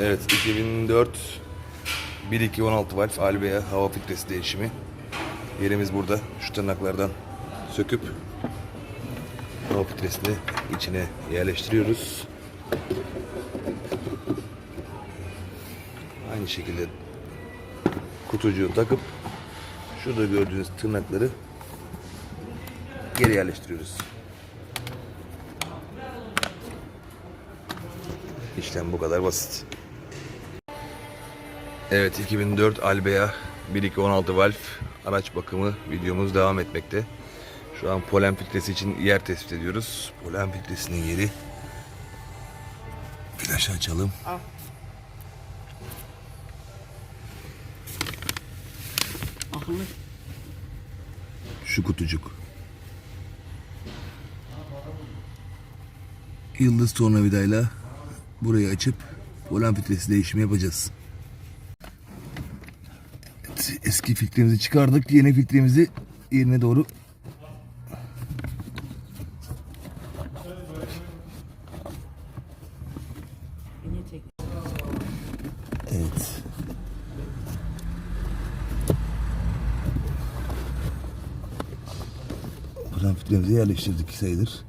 Evet 2004 1216 valf Albea hava filtresi değişimi. Yerimiz burada. Şu tırnaklardan söküp hava filtresini içine yerleştiriyoruz. Aynı şekilde kutucuğu takıp şurada gördüğünüz tırnakları geri yerleştiriyoruz. İşlem bu kadar basit. Evet 2004 Albea 1216 valf araç bakımı videomuz devam etmekte. Şu an polen filtresi için yer tespit ediyoruz. Polen filtresinin yeri. Flaşı açalım. Al. Aha. Şu kutucuk. Yıldız tornavidayla burayı açıp polen filtresi değişimi yapacağız. Eski filtremizi çıkardık. Yeni filtremizi yerine doğru. Evet. Polen filtremizi yerleştirdik sayılır.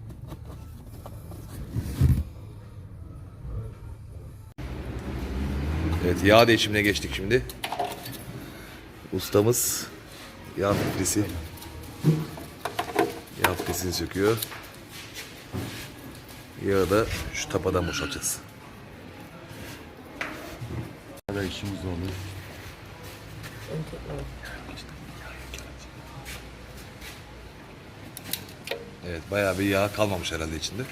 Evet yağ değişimine geçtik şimdi. Ustamız yağ filtresi yağ filtresini söküyor. Yağı da şu tapadan boşaltacağız. Hala işimiz oluyor. Evet bayağı bir yağ kalmamış herhalde içinde.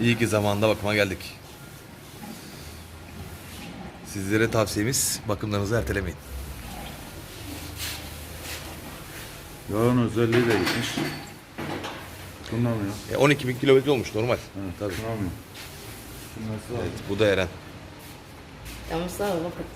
İyi ki zamanında bakıma geldik. Sizlere tavsiyemiz bakımlarınızı ertelemeyin. Yağın özelliği de gitmiş. Kullanmıyor. E, 12 bin kilometre olmuş normal. Evet, Tabii. Şunlar Evet, bu da Eren. Sağ ol vakit.